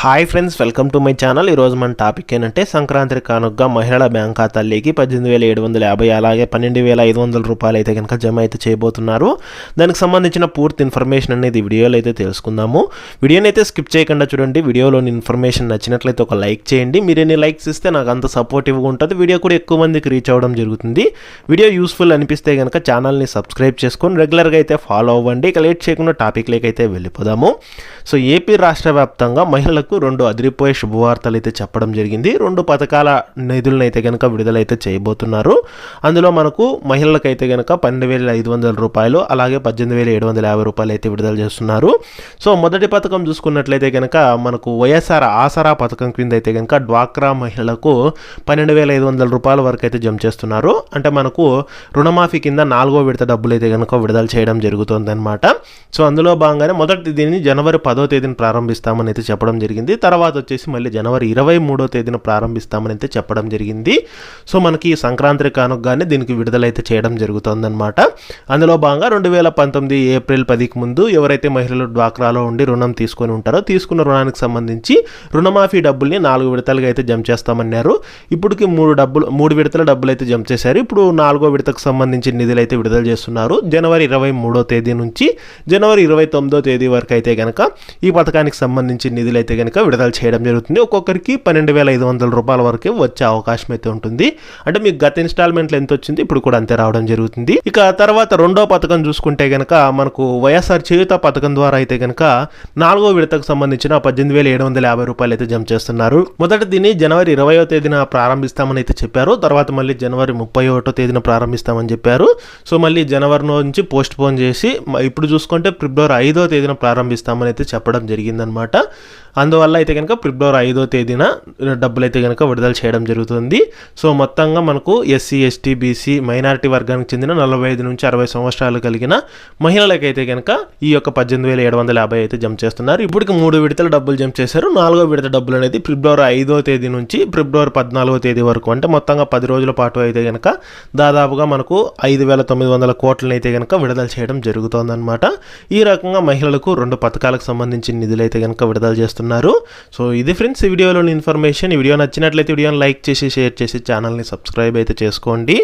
Hi friends welcome to my channel ఈరోజు మన topic ఏంటంటే సంక్రాంతి కానుకగా మహిళల బ్యాంక్ ఖాతాల్లోకి పద్దెనిమిది వేల ఏడు వందల యాభై అలాగే పన్నెండు వేల ఐదు వందల రూపాయలు అయితే కనుక జమ అయితే చేయబోతున్నారు. దానికి సంబంధించిన పూర్తి ఇన్ఫర్మేషన్ అనేది వీడియోలో అయితే తెలుసుకుందాము. వీడియోని అయితే స్కిప్ చేయకుండా చూడండి. వీడియోలోని ఇన్ఫర్మేషన్ నచ్చినట్లయితే ఒక లైక్ చేయండి. మీరు ఎన్ని లైక్స్ ఇస్తే నాకు అంత సపోర్టివ్గా ఉంటుంది. వీడియో కూడా ఎక్కువ మందికి రీచ్ అవ్వడం జరుగుతుంది. వీడియో యూస్ఫుల్ అనిపిస్తే కనుక ఛానల్ని సబ్స్క్రైబ్ చేసుకొని రెగ్యులర్గా అయితే ఫాలో అవ్వండి. ఇక లేట్ చేయకుండా టాపిక్లోకి అయితే వెళ్ళిపోదాము. సో ఏపీ రాష్ట్ర వ్యాప్తంగా మహిళలకు రెండు అదిరిపోయే శుభవార్తలు అయితే చెప్పడం జరిగింది. రెండు పథకాల నిధులనైతే కనుక విడుదలైతే చేయబోతున్నారు. అందులో మనకు మహిళలకైతే కనుక పన్నెండు వేల ఐదు వందల రూపాయలు అలాగే పద్దెనిమిది వేల ఏడు వందల యాభై రూపాయలు అయితే విడుదల చేస్తున్నారు. సో మొదటి పథకం చూసుకున్నట్లయితే కనుక మనకు వైఎస్ఆర్ ఆసరా పథకం కింద అయితే కనుక డ్వాక్రా మహిళలకు పన్నెండు వేల ఐదు వందల రూపాయల వరకు అయితే జమ చేస్తున్నారు. అంటే మనకు రుణమాఫీ కింద నాలుగో విడత డబ్బులు అయితే కనుక విడుదల చేయడం జరుగుతుంది అనమాట సో అందులో భాగంగానే మొదటి దీన్ని జనవరి పదో తేదీని ప్రారంభిస్తామని అయితే చెప్పడం జరిగింది. తర్వాత వచ్చేసి మళ్ళీ జనవరి ఇరవై మూడో తేదీన ప్రారంభిస్తామని అయితే చెప్పడం జరిగింది. సో మనకి ఈ సంక్రాంతి కానుకగానే దీనికి విడుదలైతే చేయడం జరుగుతుందన్నమాట. అందులో భాగంగా రెండు వేల పంతొమ్మిది ఏప్రిల్ పదికి ముందు ఎవరైతే మహిళలు డ్వాక్రాలో ఉండి రుణం తీసుకొని ఉంటారో తీసుకున్న రుణానికి సంబంధించి రుణమాఫీ డబ్బుల్ని నాలుగు విడతలుగా అయితే జమ చేస్తామన్నారు. ఇప్పటికి మూడు డబ్బులు మూడు విడతల డబ్బులు అయితే జమ చేశారు. ఇప్పుడు నాలుగో విడతకు సంబంధించి నిధులు అయితే విడుదల చేస్తున్నారు. జనవరి ఇరవై మూడో తేదీ నుంచి జనవరి ఇరవై తొమ్మిదో తేదీ వరకు అయితే కనుక ఈ పథకానికి సంబంధించి నిధులు అయితే కనుక విడుదల చేయడం జరుగుతుంది. ఒక్కొక్కరికి పన్నెండు వేల ఐదు వందల రూపాయల వరకు వచ్చే అవకాశం అయితే ఉంటుంది. అంటే మీకు గత ఇన్స్టాల్మెంట్లు ఎంత వచ్చింది ఇప్పుడు కూడా అంతే రావడం జరుగుతుంది. ఇక తర్వాత రెండో పథకం చూసుకుంటే కనుక మనకు వైఎస్ఆర్ చేయుత పథకం ద్వారా అయితే కనుక నాలుగో విడతకు సంబంధించిన పద్దెనిమిది వేల ఏడు వందల యాభై రూపాయలు అయితే జమ చేస్తున్నారు. మొదటి దీన్ని జనవరి ఇరవయో తేదీన ప్రారంభిస్తామని అయితే చెప్పారు. తర్వాత మళ్ళీ జనవరి ముప్పై ఒకటో తేదీన ప్రారంభిస్తామని చెప్పారు. సో మళ్ళీ జనవరి నుంచి పోస్ట్ పోన్ చేసి ఇప్పుడు చూసుకుంటే ఫిబ్రవరి ఐదో తేదీన ప్రారంభిస్తామని అయితే చెప్పడం జరిగిందనమాట అందువల్ల అయితే కనుక ఫిబ్రవరి ఐదో తేదీన డబ్బులు అయితే కనుక విడుదల చేయడం జరుగుతుంది. సో మొత్తంగా మనకు ఎస్సీ ఎస్టీ బీసీ మైనారిటీ వర్గానికి చెందిన నలభై ఐదు నుంచి అరవై సంవత్సరాలు కలిగిన మహిళలకైతే కనుక ఈ యొక్క పద్దెనిమిది వేల ఏడు వందల యాభై అయితే జమ చేస్తున్నారు. ఇప్పటికి మూడు విడతల డబ్బులు జమ చేశారు. నాలుగో విడత డబ్బులు అనేది ఫిబ్రవరి ఐదో తేదీ నుంచి ఫిబ్రవరి పద్నాలుగో తేదీ వరకు అంటే మొత్తంగా పది రోజుల పాటు అయితే కనుక దాదాపుగా మనకు ఐదు వేల తొమ్మిది వందల కోట్లను అయితే కనుక విడుదల చేయడం జరుగుతోందనమాట ఈ రకంగా మహిళలకు రెండు పథకాలకు సంబంధించిన నిధులు అయితే కనుక విడుదల చేస్తున్నారు. సో ఇది ఫ్రెండ్స్ ఈ వీడియోలోని ఇన్ఫర్మేషన్. ఈ వీడియో నచ్చినట్లయితే వీడియోని లైక్ చేసి షేర్ చేసి ఛానల్ని సబ్స్క్రైబ్ అయితే చేసుకోండి.